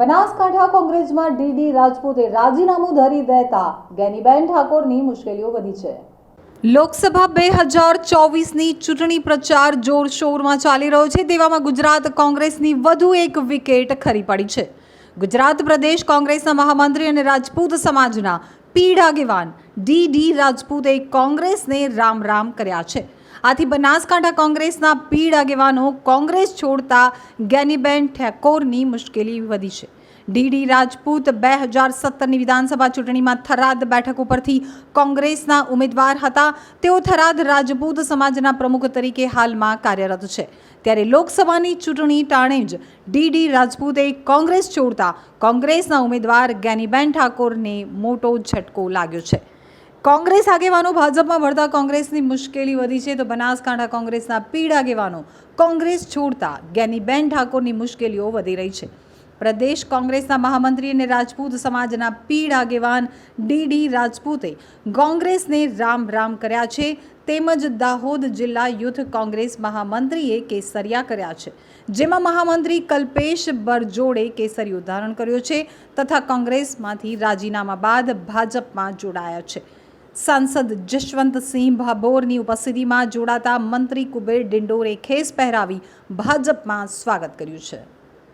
બનાસકાંઠા કોંગ્રેસમાં ડીડી રાજપૂતે રાજીનામું ધરી દેતા ગેનીબેન ઠાકોરની મુશ્કેલીઓ વધી છે. લોકસભા બે હજાર ચોવીસની ચૂંટણી પ્રચાર જોરશોરમાં ચાલી રહ્યો છે. તેવામાં ગુજરાત કોંગ્રેસની વધુ એક વિકેટ ખરી પડી છે. ગુજરાત પ્રદેશ કોંગ્રેસના મહામંત્રી અને રાજપૂત સમાજના પીઢ આગેવાન ડી ડી રાજપૂતે કોંગ્રેસને રામ રામ કર્યા છે. આથી બનાસકાંઠા કોંગ્રેસના પીડ આગેવાનો કોંગ્રેસ છોડતા ગેનીબેન ઠેકોરની મુશ્કેલી વધી છે. ડીડી રાજપૂત બે હજાર સત્તરની વિધાનસભા ચૂંટણીમાં થરાદ બેઠક ઉપરથી કોંગ્રેસના ઉમેદવાર હતા. તેઓ થરાદ રાજપૂત સમાજના પ્રમુખ તરીકે હાલમાં કાર્યરત છે. ત્યારે લોકસભાની ચૂંટણી ટાણે જ ડીડી રાજપૂતે કોંગ્રેસ છોડતા કોંગ્રેસના ઉમેદવાર ગેનીબેન ઠાકોરને મોટો ઝટકો લાગ્યો છે. કોંગ્રેસ આગેવાનો ભાજપમાં વળતા કોંગ્રેસની મુશ્કેલી વધી છે તો બનાસકાંઠા કોંગ્રેસના પીઢ આગેવાનો કોંગ્રેસ છોડતા ગેનીબેન ઠાકોરની મુશ્કેલીઓ વધી રહી છે. પ્રદેશ કોંગ્રેસના મહામંત્રી અને રાજપૂત સમાજના પીઢ આગેવાન ડીડી રાજપૂતે કોંગ્રેસને રામ રામ કર્યા છે. તેમજ દાહોદ જિલ્લા યુથ કોંગ્રેસ મહામંત્રીએ કેસરિયા કર્યા છે. જેમાં મહામંત્રી કલ્પેશ બરજોડે કેસરીયું ધારણ કર્યો છે તથા કોંગ્રેસમાંથી રાજીનામા બાદ ભાજપમાં જોડાયા છે. સાંસદ જશવંતસિંહ ભાભોરની ઉપસ્થિતિમાં જોડાતા મંત્રી કુબેર ડિંડોરે ખેસ પહેરાવી ભાજપમાં સ્વાગત કર્યું છે.